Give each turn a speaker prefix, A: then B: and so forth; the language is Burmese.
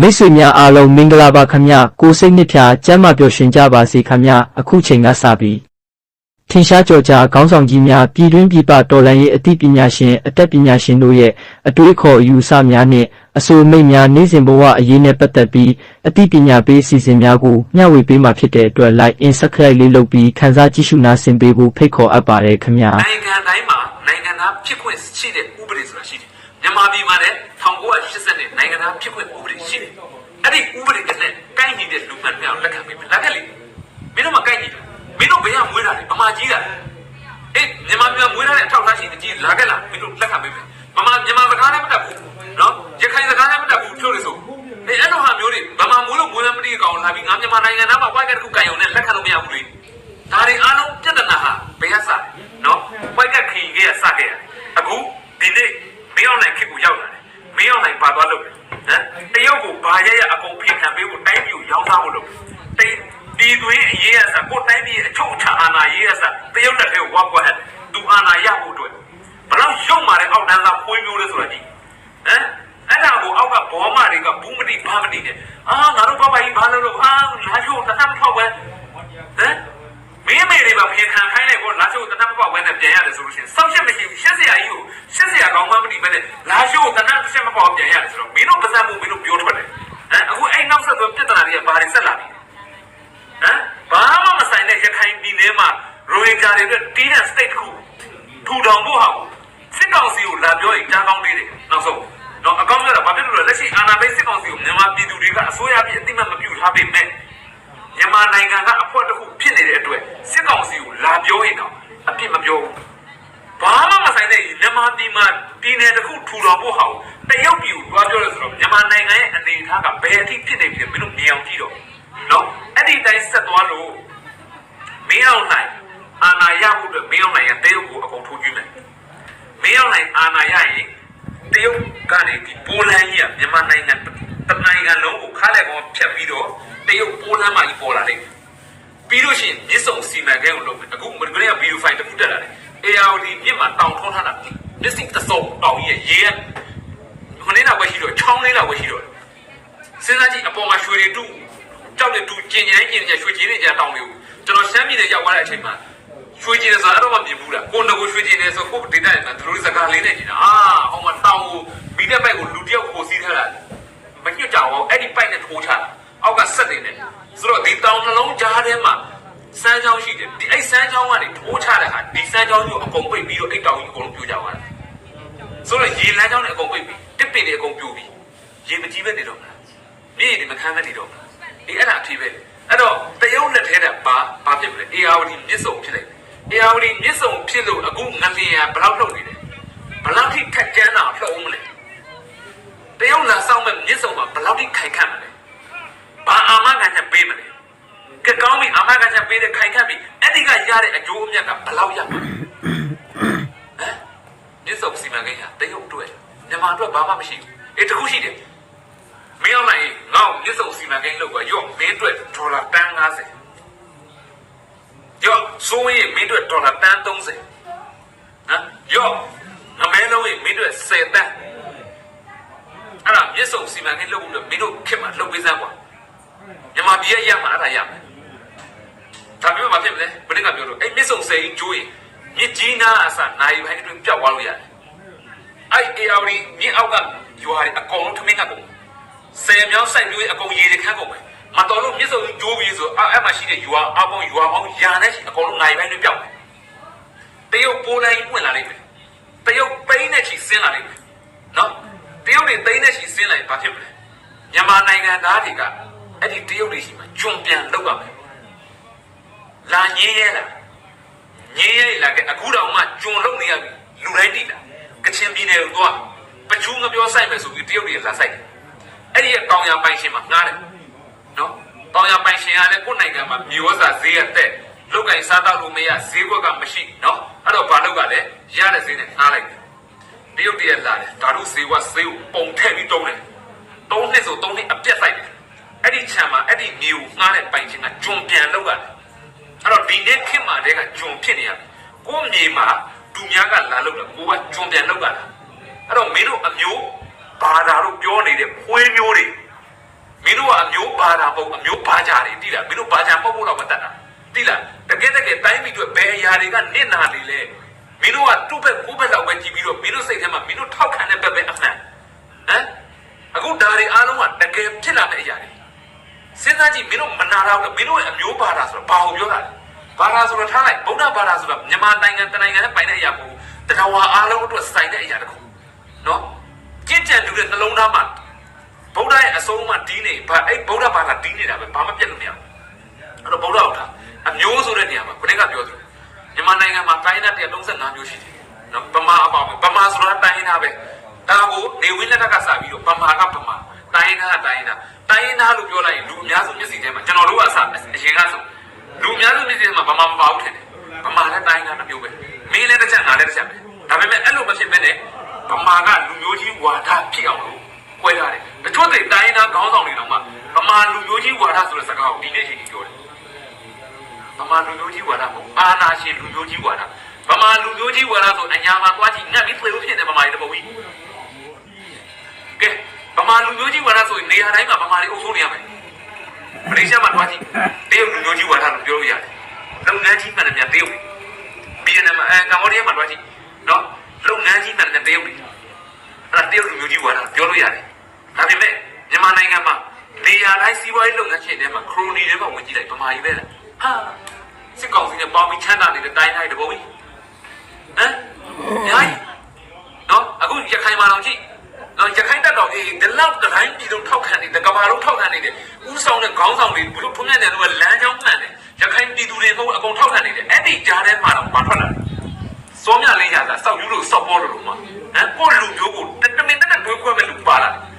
A: မိတ်ဆွေများအားလုံးမင်္ဂလာပါခင်ဗျကိုစိတ်နှစ်ဖြာကျမ်းမာပျော်ရွှင်ကြပါစေခင်ဗျအခုချိန်ကစပြီးထင်ရှားကြော်ကြားခေါင်းဆောင်ကြီးများပြည်တွင်းပြည်ပတော်လှန်ရေးအသိပညာရှင်အသက်ပညာရှင်တို့ရဲ့အတွေးအခေါ်အယူအဆများနဲ့အဆိုအမိတ်များနေ့စဉ်ဘဝအရေးနဲ့ပတ်သက်ပြီးအသိပညာပေးအစီအစဉ်များကိုမျှဝေပေးမှာဖြစ်တဲ့အတွက် like and subscribe လေးလုပ်ပြီးခန်းစားကြည့်ရှုနာဆင်ပေးဖို့ဖိတ်ခေါ်အပ်ပါတယ်ခင်ဗျာ
B: နိုင်ငံတိုင်းမှာနိုင်ငံသား ဖြစ်ခွင့်ရှိတဲ့ဥပဒေဆိုတာရှိတယ်မြန်မာပြည်မှာလည်း1980နဲ့နိုင်ငံသားဖြစ်ခွင့်ဥပဒေရှိတယ်အဲ့ဒီဥပဒေနဲ့ကိုင်းနေတဲ့လူမှန်များကိုလက်ခံပေးမယ်လက်ခံလေမင်းတို့မကိုင်းကြည့်မင်းတို့ဘယ်ကမွေးတာလဲဗမာကြီးတာအေးမြန်မာပြည်မှာမွေးထားတဲ့အထောက်အထားရှိတဲ့ကြီးလာခဲ့လားမင်းတို့လက်ခံပေးမယ်ဗမာမြန်မာစကားလည်းမတတ်ဘူးနော်ရခိုင်စကားလည်းမတတ်ဘူးပြောလို့ဆိုအေးအဲ့လိုဟာမျိုးတွေဗမာမွေးလို့မွေးလည်းမတည့်ကောင်လာပြီးငါမြန်မာနိုင်ငံသားမှာဝိုက်ကတခုကန်ရုံနဲ့လက်ခံလို့မရဘူးလေ ဒါတွေအားလုံးပြဿနာဟာဘယ်ကစလဲနော်ဝိုက်ကခရီးကစခဲ့ရတယ်အခုဒီနေ့မင်းအောင်နိုင်ခေတ်ကိုရောက်လာတယ်မင်းအောင်နိုင်ပါသွားလို့ဟမ်တရုတ်ကိုဘာရရအကုန်ဖိခံပေးဖို့တိုင်းပြည်ကိုရောင်းစားဖို့လုပ်တိတ်ဒီသွင်းအရေးရစကိုတိုင်းပြည်အချုပ်အခြာအာဏာရေးရစတရုတ်လက်ထဲကိုဝါကွက်ဟဲ့သူအာဏာရဖို့အတွက်ဘလောက်ရုံမာတဲ့အောက်တန်းသားပွေးမျိုးလဲဆိုတာကြည့်ဟမ်အဲ့ဒါကိုအောက်ကဘောမတွေကဘူးမတိဘာမတိနဲ့အာငါတို့ဘဘကြီးဘာလို့လို့ဟာလာချိုးတစ်ခါမထောက် ပဲဟမ်မင်းမေတွေပါဖေခံခိုင်းလိုက်ပေါ့လာရှိုးတနတ်မပေါ့ဝဲနဲ့ပြန်ရတယ်ဆိုလို့ရှိရင်စောင့်ရှက်မရှိဘူးရှက်စရာကြီးကိုရှက်စရာကောင်းမှမသိပဲနဲ့လာရှိုးတနတ်ရှက်မပေါ့ပြန်ရတယ်ဆိုတော့မင်းတို့ပါစံမှုမင်းတို့ပြောထွက်တယ်ဟမ်အခုအဲ့နောက်ဆက်သွားပြဿနာတွေကဘာတွေဆက်လာပြီဟမ်ဘာမှမဆိုင်တဲ့ရခိုင်ပြည်နယ်မှာရိုဟင်ဂျာတွေအတွက်တီးတဲ့ state တစ်ခုထူထောင်ဖို့ဟာကိုစစ်ကောင်စီကိုလာပြောရင်ကြားကောင်းသေးတယ်နောက်ဆုံးတော့အကောင့်ရတာဘာဖြစ်လို့လဲလက်ရှိအာဏာသိမ်းစစ်ကောင်စီကိုမြန်မာပြည်သူတွေကအစိုးရပြည်အတိမတ်မပြုထားပေမဲ့ မြန်မာနိုင်ငံကအဖွက်တစ်ခုဖြစ်နေတဲ့အတွက်စစ်ကောင်စီကိုလာပြောရင်တော့အပြစ်မပြောဘူးဘာမှမဆိုင်တဲ့မြန်မာပြည်မှာပြည်နယ်တစ်ခုထူထောင်ဖို့ဟာကိုတရုတ်ပြည်ကိုတွားပြောလို့ဆိုတော့မြန်မာနိုင်ငံရဲ့အနေအထားကဘယ်အထိဖြစ်နေပြီလဲမင်းတို့မြင်အောင်ကြည့်တော့နော်အဲ့ဒီတိုင်းဆက်သွားလို့မင်းအောင်နိုင်အာဏာရဖို့အတွက်မင်းအောင်နိုင်ရဲ့တရုတ်ကိုအကုန်ထိုးကြည့်မယ်မင်းအောင်နိုင်အာဏာရရင်တရုတ်ကနေဒီပိုလန်ကြီးကမြန်မာနိုင်ငံတနိုင်ငံလုံးကိုခါလက်ကောင်ဖြတ်ပြီးတော့တရုတ်ပိုလန်မှာကြီးပေါ်လာလိမ့်မယ်ပြီးလို့ရှိရင်မြစ်စုံစီမံကိန်းကိုလုပ်မယ်အခုမကလေးကဗီဒီယိုဖိုင်တစ်ခုတက်လာတယ် ARD မြစ်မှာတောင်ထုံးထားတာမြစ်စိတစုံတောင်ကြီးရဲ့ရေကခဏလေးတော့ဝယ်ရှိတော့ချောင်းလေးတော့ဝယ်ရှိတော့စဉ်းစားကြည့်အပေါ်မှာရွှေတွေတူကြောက်တွေတူကျင်ကျင်ကျင်ကျင်ရွှေကျင်နေကြတောင်တွေကိုကျွန်တော်ရှမ်းပြည်နယ်ရောက်သွားတဲ့အချိန်မှာရွှေကျင်ဆိုတော့မှမြင်ဘူးလားကိုငကိုရွှေကျင်နေဆိုကိုဒေတာနဲ့သူတို့စကားလေးနဲ့ကျင်တာအာဟောမှာတောင်ကိုမိတဲ့ဘက်ကိုလူတယောက်ကိုစီးထားတာမညွတ်ကြအောင်အဲ့ဒီပိုက်နဲ့ထိုးချတာ အောက်ကဆက်နေတယ်ဆိုတော့ဒီတောင်နှလုံးကြားထဲမှာစမ်းချောင်းရှိတယ်ဒီအဲ့စမ်းချောင်းကနေထိုးချတဲ့ဟာဒီစမ်းချောင်းကြီးကိုအကုန်ပိတ်ပြီးတော့အဲ့တောင်ကြီးအကုန်လုံးပြိုကျသွားတယ်ဆိုတော့ရေလမ်းချောင်းတွေအကုန်ပိတ်ပြီးတစ်ပင်တွေအကုန်ပြိုပြီးရေမကြီးပဲနေတော့မလားမြေတွေမခမ်းပဲနေတော့မလားဒီအဲ့ဒါအဖြစ်ပဲအဲ့တော့တရုတ်လက်ထဲကဘာဘာဖြစ်မလဲ ARD မြစ်စုံဖြစ်လိုက်တယ် ARD မြစ်စုံဖြစ်လို့အခုငလျင်ကဘယ်လောက်လှုပ်နေလဲဘယ်လောက်ထိခက်ကြမ်းတာလှုပ်အောင်မလဲတရုတ်လာဆောင်မဲ့မြစ်စုံမှာဘယ်လောက်ထိခိုင်ခန့်မလဲဘာအာမခံချက်ပေးမလဲ ကဲကောင်းပြီအ မကချက်ပေးတဲ့ခိုင်ခတ်ပြီအဲ့ဒီကရတဲ့အကျိုးအမြတ်ကဘယ်လောက်ရမှာလဲဟမ်ဒီစုံစီမံကိန်းဟာတရုတ်အတွက်မြန်မာအတွက်ဘာမှမရှိဘူးအေးတခုရှိတယ်မင်းအောင်နိုင်ငေါ့ဒီစုံစီမံကိန်းလုပ်ကရော့မင်းအတွက်ဒေါ်လာတန်း90ရော့ဆိုးရင်မင်းအတွက်ဒေါ်လာတန်း30ဟမ်ရော့ငမဲလုံးရင်မင်းအတွက်10တန်းအဲ့ဒါမြစ်စုံစီမံကိန်းလုပ်ဖို့လို့မင်းတို့ခင်မှာလှုပ်ပေးစမ်းကွာမြန်မာပြည်ရဲ့ရမှာအဲ့ဒါရမယ် ဒါမျိုးမှဖြစ်မလဲဘယ်နည်းကပြောလို့အဲ့မြစ်စုံစိန်ကျိုးရင်မြစ်ကြီးနားအစနိုင်ပိုင်းအတွင်းပျောက်သွားလို့ရတယ်အဲ့ AR မြစ်အောက်ကရွာတွေအကုန်လုံးထမင်းကကုန်ဆယ်မြောင်းစိုက်ပြိုးအကုန်ရေတွေခန့်ကုန်မယ်မတော်လို့မြစ်စုံကျိုးပြီးဆိုအဲ့အဲ့မှာရှိတဲ့ရွာအပေါင်းရွာပေါင်းရာနဲ့ရှိအကုန်လုံးနိုင်ပိုင်းအတွင်းပျောက်မယ်တရုတ်ပိုးလိုင်းပွင့်လာလိမ့်မယ်တရုတ်ပိန်းနဲ့ချီဆင်းလာလိမ့်မယ်နော်တရုတ်တွေပိန်းနဲ့ချီဆင်းလာရင်ဘာဖြစ်မလဲမြန်မာနိုင်ငံသားတွေကအဲ့ဒီတရုတ်တွေရှိမှဂျွန်ပြန်လောက်ရမယ် လာငင်းရဲလားငင်းရဲလားကဲအခုတော့မှဂျွန်လောက်နေရပြီလူတိုင်းတိလားကချင်ပြည်နယ်ကိုသွားပချူးငပြောဆိုင်မယ်ဆိုပြီးတရုတ်တွေလာဆိုင်တယ်အဲ့ဒီတောင်ရပိုင်ရှင်မှာငားတယ်နော်တောင်ရပိုင်ရှင်ကလည်းကိုယ်နိုင်ငံမှာမျိုးစားဈေးရတဲ့လောက်ကင်စားတော့လို့မရဈေးကွက်ကမရှိနော်အဲ့တော့ဘာလောက်ကလည်းရတဲ့ဈေးနဲ့ငားလိုက်တယ်တရုတ်တည်းလာတယ်ဓာတုဈေးကဈေးကိုပုံထည့်ပြီးတုံးတယ်တုံးနှစ်ဆိုတုံးနှစ်အပြက်ဆိုင်တယ်အဲ့ဒီခြံမှာအဲ့ဒီမြေကိုငှားတဲ့ပိုင်ချင်းကဂျွန်ပြန်လောက်ရတယ်အဲ့တော့ဒီနေ့ခင်မှာတည်းကဂျွန်ဖြစ်နေရတယ် ကိုယ့်မြေမှာသူများကလာလောက်တယ်ကိုကဂျွန်ပြန်လောက်ရတာအဲ့တော့မင်းတို့အမျိုးဘာသာတို့ပြောနေတဲ့ဖွေးမျိုးတွေပုံအမျိုးဘာကြာတွေတိလားမင်းတို့ဘာကြာပုတ်ဖို့တော့မတတ်တာတိလားတကယ်တကယ်တိုင်းပြည်အတွက်ဘယ်အရာတွေကနစ်နာနေလဲမင်းတို့ကသူ့ဘက်ကိုယ့်ဘက်လောက်ပဲကြည့်ပြီးတော့မင်းတို့စိတ်ထဲမှာမင်းတို့ထောက်ခံတဲ့ဘက်ပဲအမှန်ဟမ်အခုဒါတွေအားလုံးကတကယ်ဖြစ်လာတဲ့အရာတွေစဉ်းစားကြည့်မင်းတို့မနာတော့ဘူးမင်းတို့ရဲ့အမျိုးဘာသာဆိုတော့ဘာကိုပြောတာလဲ ဘာသာဆိုတော့ထားလိုက်ဗုဒ္ဓဘာသာဆိုတော့မြန်မာနိုင်ငံတနိုင်ငံနဲ့ပိုင်တဲ့အရာမဟုတ်ဘူးတရားဝါအားလုံးအတွက်ဆိုင်တဲ့အရာတစ်ခုနော်ကြင်ကြံတူတဲ့နှလုံးသားမှာဗုဒ္ဓရဲ့အဆုံးအမတီးနေဘာအဲ့ဗုဒ္ဓဘာသာတီးနေတာပဲဘာမှပြတ်လို့မရဘူးအဲ့တော့ဗုဒ္ဓဟုတ်တာအမျိုးဆိုတဲ့နေရာမှာခொနည်းကပြောသလိုမြန်မာနိုင်ငံမှာတိုင်းဒေသ135မျိုးရှိတယ်နော်ဗမာအပေါင်းဗမာဆိုတာတိုင်းဒေသပဲဒါကိုနေဝင်းလက်ထက်ကစပြီးတော့ဗမာကဗမာတိုင်းဒေသကတိုင်းဒေသတိုင်းဒေသလို့ပြောလိုက်ရင်လူအများစုမျက်စိထဲမှာကျွန်တော်တို့ကအစအရင်ကဆို လူအများစုမျက်စိထဲမှာဗမာမပါဘူးထင်တယ်ဗမာလည်းတိုင်းဒေသတစ်မျိုးပဲမင်းလည်းတစ်ချက်ငါလည်းတစ်ချက်ပဲဒါပေမဲ့အဲ့လိုမဖြစ်ဘဲနဲ့ဗမာကလူမျိုးကြီးဝါဒဖြစ်အောင်လို့ကွဲထားတယ်။တချို့တွေတိုင်းသားခေါင်းဆောင်တွေတော့မှဗမာလူမျိုးကြီးဝါဒဆိုတဲ့စကားကိုဒီနေ့ချိန်ကြီးပြောတယ်။ဗမာလူမျိုးကြီးဝါဒမဟုတ်အာနာရှင်လူမျိုးကြီးဝါဒ။ဗမာလူမျိုးကြီးဝါဒဆိုအညာမှာသွားကြည့်ငတ်ပြီးပြေလို့ဖြစ်နေဗမာတွေတပုတ်ကြီး။ကဲဗမာလူမျိုးကြီးဝါဒဆိုရင်နေရာတိုင်းမှာဗမာတွေအုပ်စိုးနေရမယ်။ မလေးရှားမှာသွားကြည့်တရုတ်လူမျိုးကြီးဝါဒလို့ပြောလို့ရတယ်။လုပ်ငန်းကြီးမှန်တယ်များတရုတ်။ဗီယက်နမ်မှာအဲကမ္ဘောဒီးယားမှာသွားကြည့်နော်လုပ်ငန်းကြီးမှန်တယ်တရုတ်တွေအဲ့ဒါတရုတ်လူမျိုးကြီးဝါဒပြောလို့ရတယ်။ဒါပေမဲ့မြန်မာနိုင်ငံမှာနေရာတိုင်းစီးပွားရေးလုပ်ငန်းရှင်တွေမှာခရိုနီတွေမှာဝင်ကြည့်လိုက်ဗမာကြီးပဲလား။ဟာစစ်ကောင်စီနဲ့ပေါင်းပြီးချမ်းသာနေတဲ့တိုင်းတိုင်းတပုံကြီး။ဟမ်။ညာကြီးနော်အခုရခိုင်မှာတော့ကြည့်နော်ရခိုင်တက်တော်ကြီးဒီလောက်တိုင်းပြည်လုံးထောက်ခံနေတယ်ကဘာလုံးထောက်ခံနေတယ် ဥဆောင်တဲ့ခေါင်းဆောင်တွေဘလို့ဖွင့်ပြတယ်လို့လမ်းကြောင်းမှန်တယ်ရခိုင်ပြည်သူတွေကအကုန်ထောက်ခံနေတယ်အဲ့ဒီကြားထဲမှာတော့ပါထွက်လာတယ်စောမြလေးရတာစောက်ယူလို့စောက်ပေါ်လို့လို့မှာဟမ်ကိုလူမျိုးကိုတမင်တက်တက်တွေးခွဲမဲ့လူပါလာတယ်